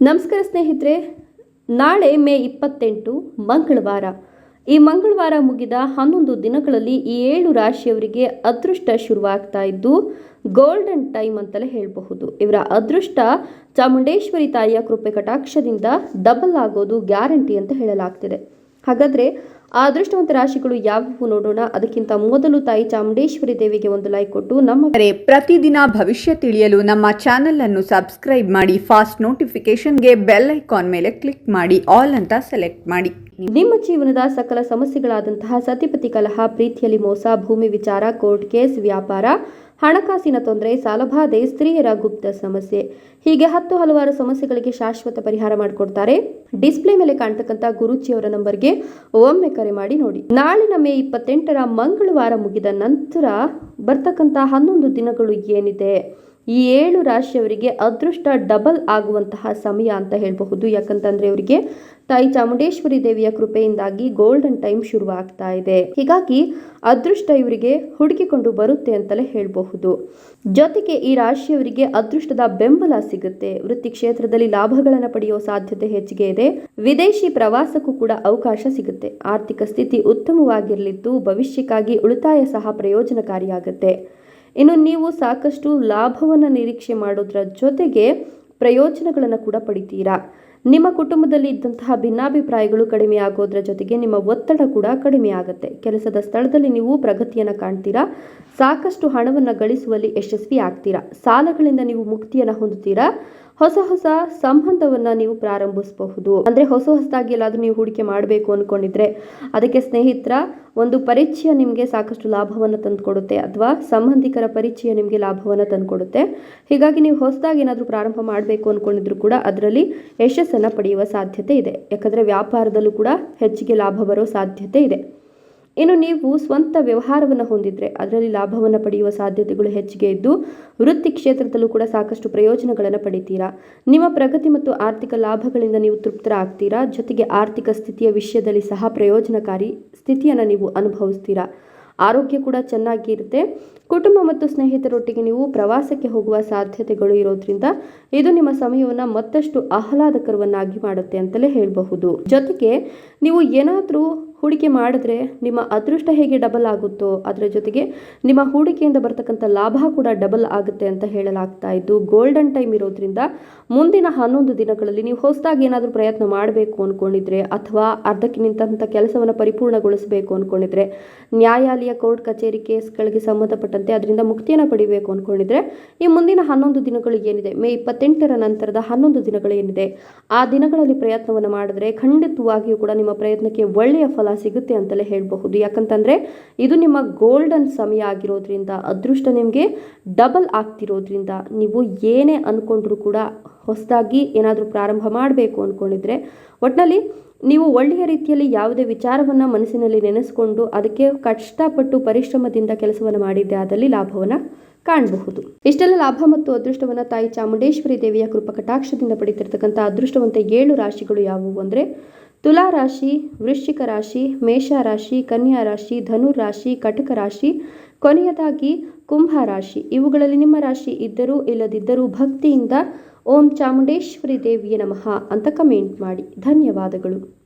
ನಮಸ್ಕಾರ ಸ್ನೇಹಿತರೆ, ನಾಳೆ ಮೇ ಇಪ್ಪತ್ತೆಂಟು, ಮಂಗಳವಾರ. ಈ ಮಂಗಳವಾರ ಮುಗಿದ ಹನ್ನೊಂದು ದಿನಗಳಲ್ಲಿ ಈ ಏಳು ರಾಶಿಯವರಿಗೆ ಅದೃಷ್ಟ ಶುರುವಾಗ್ತಾ ಇದ್ದು ಗೋಲ್ಡನ್ ಟೈಮ್ ಅಂತಲೇ ಹೇಳಬಹುದು. ಇವರ ಅದೃಷ್ಟ ಚಾಮುಂಡೇಶ್ವರಿ ತಾಯಿಯ ಕೃಪೆ ಕಟಾಕ್ಷದಿಂದ ಡಬಲ್ ಆಗೋದು ಗ್ಯಾರಂಟಿ ಅಂತ ಹೇಳಲಾಗ್ತಿದೆ. ಹಾಗಾದ್ರೆ ಆ ಅದೃಷ್ಟವಂತ ರಾಶಿಗಳು ಯಾವುವು ನೋಡೋಣ? ಅದಕ್ಕಿಂತ ಮೊದಲು ತಾಯಿ ಚಾಮುಂಡೇಶ್ವರಿ ದೇವಿಗೆ ಒಂದು ಲೈಕ್ ಕೊಟ್ಟು ನಮ್ಮ ಪ್ರತಿದಿನ ಭವಿಷ್ಯ ತಿಳಿಯಲು ನಮ್ಮ ಚಾನೆಲ್ ಅನ್ನು ಸಬ್ಸ್ಕ್ರೈಬ್ ಮಾಡಿ ಫಾಸ್ಟ್ ನೋಟಿಫಿಕೇಶನ್ಗೆ ಬೆಲ್ ಐಕಾನ್ ಮೇಲೆ ಕ್ಲಿಕ್ ಮಾಡಿ ಆಲ್ ಅಂತ ಸೆಲೆಕ್ಟ್ ಮಾಡಿ. ನಿಮ್ಮ ಜೀವನದ ಸಕಲ ಸಮಸ್ಯೆಗಳಾದಂತಹ ಸತಿಪತಿ ಕಲಹ ಪ್ರೀತಿಯಲ್ಲಿ ಮೋಸ ಭೂಮಿ ವಿಚಾರ ಕೋರ್ಟ್ ಕೇಸ್ ವ್ಯಾಪಾರ ಹಣಕಾಸಿನ ತೊಂದರೆ, ಸಾಲಬಾಧೆ, ಸ್ತ್ರೀಯರ ಗುಪ್ತ ಸಮಸ್ಯೆ. ಹೀಗೆ ಹತ್ತು ಹಲವಾರು ಸಮಸ್ಯೆಗಳಿಗೆ ಶಾಶ್ವತ ಪರಿಹಾರ ಮಾಡಿಕೊಡ್ತಾರೆ. ಡಿಸ್ಪ್ಲೇ ಮೇಲೆ ಕಾಣ್ತಕ್ಕಂಥ ಗುರುಜಿಯವರ ನಂಬರ್ಗೆ ಒಮ್ಮೆ ಕರೆ ಮಾಡಿ ನೋಡಿ. ನಾಳಿನ ಮೇ ಇಪ್ಪತ್ತೆಂಟರ ಮಂಗಳವಾರ ಮುಗಿದ ನಂತರ ಬರ್ತಕ್ಕಂಥ ಹನ್ನೊಂದು ದಿನಗಳು ಏನಿದೆ? ಈ ಏಳು ರಾಶಿಯವರಿಗೆ ಅದೃಷ್ಟ ಡಬಲ್ ಆಗುವಂತಹ ಸಮಯ ಅಂತ ಹೇಳಬಹುದು. ಯಾಕಂತಂದ್ರೆ ಇವರಿಗೆ ತಾಯಿ ಚಾಮುಂಡೇಶ್ವರಿ ದೇವಿಯ ಕೃಪೆಯಿಂದಾಗಿ ಗೋಲ್ಡನ್ ಟೈಮ್ ಶುರುವಾಗ್ತಾ ಇದೆ. ಹೀಗಾಗಿ ಅದೃಷ್ಟ ಇವರಿಗೆ ಹುಡುಕಿಕೊಂಡು ಬರುತ್ತೆ ಅಂತಲೇ ಹೇಳಬಹುದು. ಜೊತೆಗೆ ಈ ರಾಶಿಯವರಿಗೆ ಅದೃಷ್ಟದ ಬೆಂಬಲ ಸಿಗುತ್ತೆ. ವೃತ್ತಿ ಕ್ಷೇತ್ರದಲ್ಲಿ ಲಾಭಗಳನ್ನು ಪಡೆಯುವ ಸಾಧ್ಯತೆ ಹೆಚ್ಚಿಗೆ ಇದೆ. ವಿದೇಶಿ ಪ್ರವಾಸಕ್ಕೂ ಕೂಡ ಅವಕಾಶ ಸಿಗುತ್ತೆ. ಆರ್ಥಿಕ ಸ್ಥಿತಿ ಉತ್ತಮವಾಗಿರಲಿದ್ದು ಭವಿಷ್ಯಕ್ಕಾಗಿ ಉಳಿತಾಯ ಸಹ ಪ್ರಯೋಜನಕಾರಿಯಾಗುತ್ತೆ. ಇನ್ನು ನೀವು ಸಾಕಷ್ಟು ಲಾಭವನ್ನು ನಿರೀಕ್ಷೆ ಮಾಡೋದ್ರ ಜೊತೆಗೆ ಪ್ರಯೋಜನಗಳನ್ನು ಕೂಡ ಪಡಿತೀರಾ? ನಿಮ್ಮ ಕುಟುಂಬದಲ್ಲಿ ಇದ್ದಂತಹ ಭಿನ್ನಾಭಿಪ್ರಾಯಗಳು ಕಡಿಮೆ ಆಗೋದ್ರ ಜೊತೆಗೆ ನಿಮ್ಮ ಒತ್ತಡ ಕೂಡ ಕಡಿಮೆ ಆಗುತ್ತೆ. ಕೆಲಸದ ಸ್ಥಳದಲ್ಲಿ ನೀವು ಪ್ರಗತಿಯನ್ನು ಕಾಣ್ತೀರಾ? ಸಾಕಷ್ಟು ಹಣವನ್ನು ಗಳಿಸುವಲ್ಲಿ ಯಶಸ್ವಿ ಆಗ್ತೀರಾ? ಸಾಲಗಳಿಂದ ನೀವು ಮುಕ್ತಿಯನ್ನು ಹೊಂದುತ್ತೀರಾ? ಹೊಸ ಹೊಸ ಸಂಬಂಧವನ್ನ ನೀವು ಪ್ರಾರಂಭಿಸಬಹುದು. ಅಂದ್ರೆ ಹೊಸ ಹೊಸದಾಗಿ ಎಲ್ಲಾದ್ರೂ ನೀವು ಹೂಡಿಕೆ ಮಾಡಬೇಕು ಅನ್ಕೊಂಡಿದ್ರೆ ಅದಕ್ಕೆ ಸ್ನೇಹಿತರ, ಒಂದು ಪರಿಚಯ ನಿಮಗೆ ಸಾಕಷ್ಟು ಲಾಭವನ್ನು ತಂದುಕೊಡುತ್ತೆ ಅಥವಾ ಸಂಬಂಧಿಕರ ಪರಿಚಯ ನಿಮಗೆ ಲಾಭವನ್ನು ತಂದುಕೊಡುತ್ತೆ. ಹೀಗಾಗಿ ನೀವು ಹೊಸದಾಗಿ ಏನಾದರೂ ಪ್ರಾರಂಭ ಮಾಡಬೇಕು ಅಂದ್ಕೊಂಡಿದ್ರು ಕೂಡ ಅದರಲ್ಲಿ ಯಶಸ್ಸನ್ನು ಪಡೆಯುವ ಸಾಧ್ಯತೆ ಇದೆ. ಯಾಕಂದರೆ ವ್ಯಾಪಾರದಲ್ಲೂ ಕೂಡ ಹೆಚ್ಚಿಗೆ ಲಾಭ ಬರೋ ಸಾಧ್ಯತೆ ಇದೆ. ಇನ್ನು ನೀವು ಸ್ವಂತ ವ್ಯವಹಾರವನ್ನು ಹೊಂದಿದ್ರೆ ಅದರಲ್ಲಿ ಲಾಭವನ್ನು ಪಡೆಯುವ ಸಾಧ್ಯತೆಗಳು ಹೆಚ್ಚಿಗೆ ಇದ್ದು ವೃತ್ತಿ ಕ್ಷೇತ್ರದಲ್ಲೂ ಕೂಡ ಸಾಕಷ್ಟು ಪ್ರಯೋಜನಗಳನ್ನು ಪಡಿತೀರಾ? ನಿಮ್ಮ ಪ್ರಗತಿ ಮತ್ತು ಆರ್ಥಿಕ ಲಾಭಗಳಿಂದ ನೀವು ತೃಪ್ತರಾಗ್ತೀರಾ? ಜೊತೆಗೆ ಆರ್ಥಿಕ ಸ್ಥಿತಿಯ ವಿಷಯದಲ್ಲಿ ಸಹ ಪ್ರಯೋಜನಕಾರಿ ಸ್ಥಿತಿಯನ್ನು ನೀವು ಅನುಭವಿಸ್ತೀರಾ? ಆರೋಗ್ಯ ಕೂಡ ಚೆನ್ನಾಗಿರುತ್ತೆ. ಕುಟುಂಬ ಮತ್ತು ಸ್ನೇಹಿತರೊಟ್ಟಿಗೆ ನೀವು ಪ್ರವಾಸಕ್ಕೆ ಹೋಗುವ ಸಾಧ್ಯತೆಗಳು ಇರೋದ್ರಿಂದ ಇದು ನಿಮ್ಮ ಸಮಯವನ್ನು ಮತ್ತಷ್ಟು ಆಹ್ಲಾದಕರವನ್ನಾಗಿ ಮಾಡುತ್ತೆ ಅಂತಲೇ ಹೇಳಬಹುದು. ಜೊತೆಗೆ ನೀವು ಏನಾದರೂ ಹೂಡಿಕೆ ಮಾಡಿದ್ರೆ ನಿಮ್ಮ ಅದೃಷ್ಟ ಹೇಗೆ ಡಬಲ್ ಆಗುತ್ತೋ ಅದರ ಜೊತೆಗೆ ನಿಮ್ಮ ಹೂಡಿಕೆಯಿಂದ ಬರ್ತಕ್ಕಂಥ ಲಾಭ ಕೂಡ ಡಬಲ್ ಆಗುತ್ತೆ ಅಂತ ಹೇಳಲಾಗ್ತಾ ಇದ್ದು ಗೋಲ್ಡನ್ ಟೈಮ್ ಇರೋದ್ರಿಂದ ಮುಂದಿನ ಹನ್ನೊಂದು ದಿನಗಳಲ್ಲಿ ನೀವು ಹೊಸದಾಗಿ ಏನಾದರೂ ಪ್ರಯತ್ನ ಮಾಡಬೇಕು ಅಂದ್ಕೊಂಡಿದ್ರೆ ಅಥವಾ ಅರ್ಧಕ್ಕೆ ನಿಂತಹ ಕೆಲಸವನ್ನು ಪರಿಪೂರ್ಣಗೊಳಿಸಬೇಕು ಅಂದ್ಕೊಂಡಿದ್ರೆ ನ್ಯಾಯಾಲಯ ಕೋರ್ಟ್ ಕಚೇರಿ ಕೇಸ್ಗಳಿಗೆ ಸಂಬಂಧಪಟ್ಟಂತೆ ಅದರಿಂದ ಮುಕ್ತಿಯನ್ನು ಪಡಿಬೇಕು ಅಂದ್ಕೊಂಡಿದ್ರೆ ಈ ಮುಂದಿನ ಹನ್ನೊಂದು ದಿನಗಳು ಏನಿದೆ, ಮೇ ಇಪ್ಪತ್ತೆಂಟರ ನಂತರದ ಹನ್ನೊಂದು ದಿನಗಳು ಏನಿದೆ, ಆ ದಿನಗಳಲ್ಲಿ ಪ್ರಯತ್ನವನ್ನು ಮಾಡಿದ್ರೆ ಖಂಡಿತವಾಗಿಯೂ ಕೂಡ ನಿಮ್ಮ ಪ್ರಯತ್ನಕ್ಕೆ ಒಳ್ಳೆಯ ಫಲ ಸಿಗುತ್ತೆ ಅಂತಲೇ ಹೇಳಬಹುದು. ಯಾಕಂತಂದರೆ ಇದು ನಿಮ್ಮ ಗೋಲ್ಡನ್ ಸಮಯ ಆಗಿರೋದ್ರಿಂದ, ಅದೃಷ್ಟ ನಿಮಗೆ ಡಬಲ್ ಆಗ್ತಿರೋದ್ರಿಂದ ನೀವು ಏನೇ ಅಂದ್ಕೊಂಡ್ರೂ ಕೂಡ ಹೊಸದಾಗಿ ಏನಾದರೂ ಪ್ರಾರಂಭ ಮಾಡಬೇಕು ಅಂದ್ಕೊಂಡಿದ್ರೆ ಒಟ್ಟಿನಲ್ಲಿ ನೀವು ಒಳ್ಳೆಯ ರೀತಿಯಲ್ಲಿ ಯಾವುದೇ ವಿಚಾರವನ್ನು ಮನಸ್ಸಿನಲ್ಲಿ ನೆನೆಸ್ಕೊಂಡು ಅದಕ್ಕೆ ಕಷ್ಟಪಟ್ಟು ಪರಿಶ್ರಮದಿಂದ ಕೆಲಸವನ್ನು ಮಾಡಿದ್ದೆ ಅದರಲ್ಲಿ ಲಾಭವನ್ನು ಕಾಣಬಹುದು. ಇಷ್ಟೆಲ್ಲ ಲಾಭ ಮತ್ತು ಅದೃಷ್ಟವನ್ನು ತಾಯಿ ಚಾಮುಂಡೇಶ್ವರಿ ದೇವಿಯ ಕೃಪಕಟಾಕ್ಷದಿಂದ ಪಡಿತಿರ್ತಕ್ಕಂಥ ಅದೃಷ್ಟವಂತ ಏಳು ರಾಶಿಗಳು ಯಾವುವು ಅಂದರೆ ತುಲಾ ರಾಶಿ, ವೃಶ್ಚಿಕ ರಾಶಿ, ಮೇಷ ರಾಶಿ, ಕನ್ಯಾ ರಾಶಿ, ಧನು ರಾಶಿ, ಕಟಕ ರಾಶಿ, ಕೊನೆಯದಾಗಿ ಕುಂಭ ರಾಶಿ. ಇವುಗಳಲ್ಲಿ ನಿಮ್ಮ ರಾಶಿ ಇದ್ದರೂ ಇಲ್ಲದಿದ್ದರೂ ಭಕ್ತಿಯಿಂದ ಓಂ ಚಾಮುಂಡೇಶ್ವರಿ ದೇವಿಯ ನಮಃ ಅಂತ ಕಮೆಂಟ್ ಮಾಡಿ. ಧನ್ಯವಾದಗಳು.